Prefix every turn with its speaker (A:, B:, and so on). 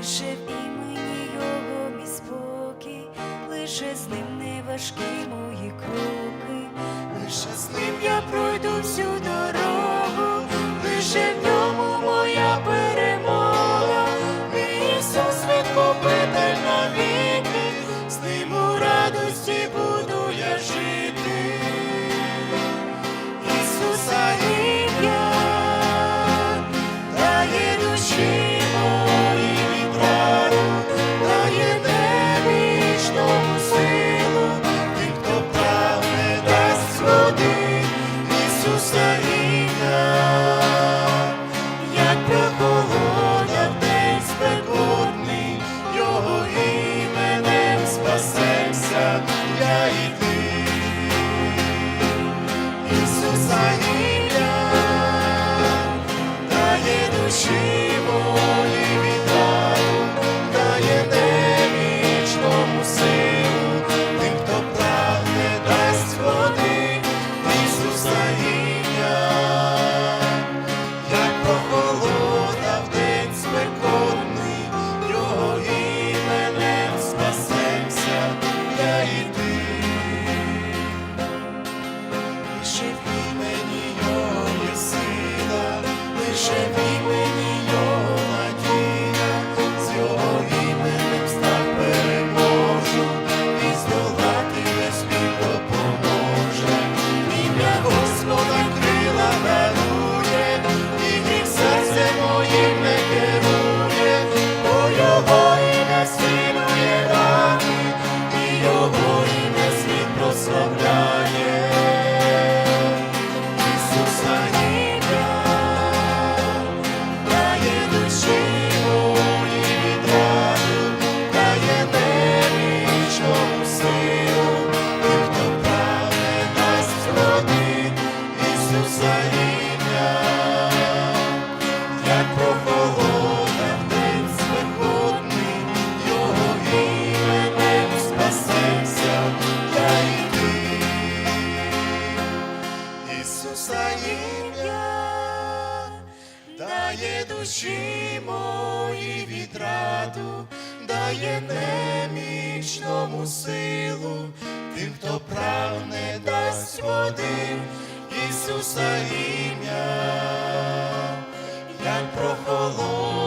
A: лише в імені його мій спокій, лише з ним не важкі. Душі волі вітаю, дає вічному силу, тим, хто прагне дасть води, Ісуса ім'я, як прохолода в день спекотний, його іменем спасемся, я і ти. Лише в імені Його є лише в імені дає душі мої відраду, дає немічному силу, тим, хто прагне дасть води Ісуса ім'я, як прохолод.